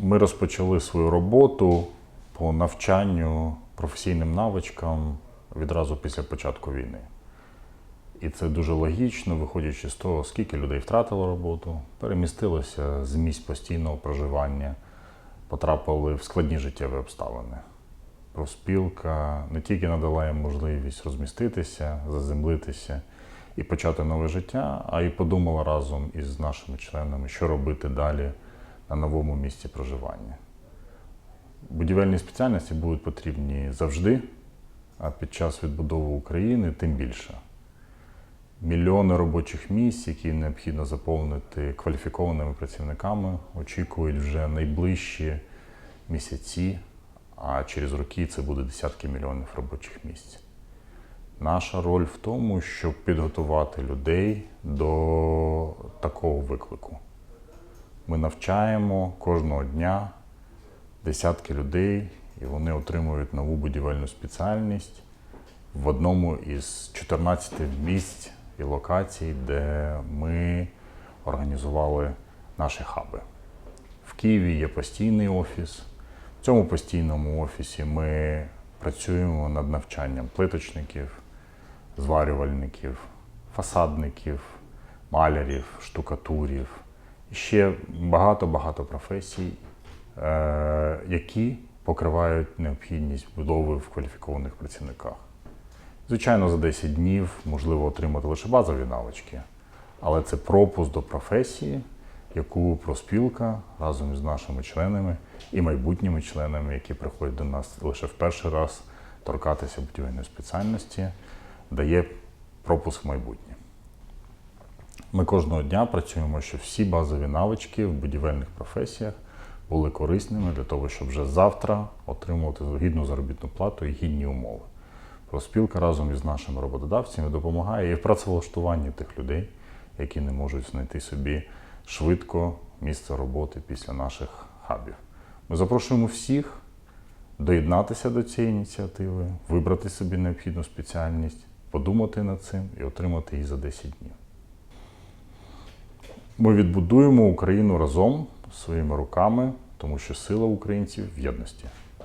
Ми розпочали свою роботу по навчанню професійним навичкам відразу після початку війни. І це дуже логічно, виходячи з того, скільки людей втратило роботу, перемістилося з місць постійного проживання, потрапили в складні життєві обставини. Профспілка не тільки надала їм можливість розміститися, заземлитися і почати нове життя, а й подумала разом із нашими членами, що робити далі на новому місці проживання. Будівельні спеціальності будуть потрібні завжди, а під час відбудови України тим більше. Мільйони робочих місць, які необхідно заповнити кваліфікованими працівниками, очікують вже найближчі місяці, а через роки це буде десятки мільйонів робочих місць. Наша роль в тому, щоб підготувати людей до такого виклику. Ми навчаємо кожного дня десятки людей, і вони отримують нову будівельну спеціальність в одному із 14 місць і локацій, де ми організували наші хаби. В Києві є постійний офіс. В цьому постійному офісі ми працюємо над навчанням плиточників, зварювальників, фасадників, малярів, штукатурів. Ще багато-багато професій, е, які покривають необхідність будови в кваліфікованих працівниках. Звичайно, за 10 днів можливо отримати лише базові навички, але це пропуск до професії, яку профспілка разом із нашими членами і майбутніми членами, які приходять до нас лише в перший раз торкатися будівельної спеціальності, дає пропуск в майбутнє. Ми кожного дня працюємо, щоб всі базові навички в будівельних професіях були корисними для того, щоб вже завтра отримувати гідну заробітну плату і гідні умови. Профспілка разом із нашими роботодавцями допомагає і в працевлаштуванні тих людей, які не можуть знайти собі швидко місце роботи після наших хабів. Ми запрошуємо всіх доєднатися до цієї ініціативи, вибрати собі необхідну спеціальність, подумати над цим і отримати її за 10 днів. Ми відбудуємо Україну разом своїми руками, тому що сила українців в єдності.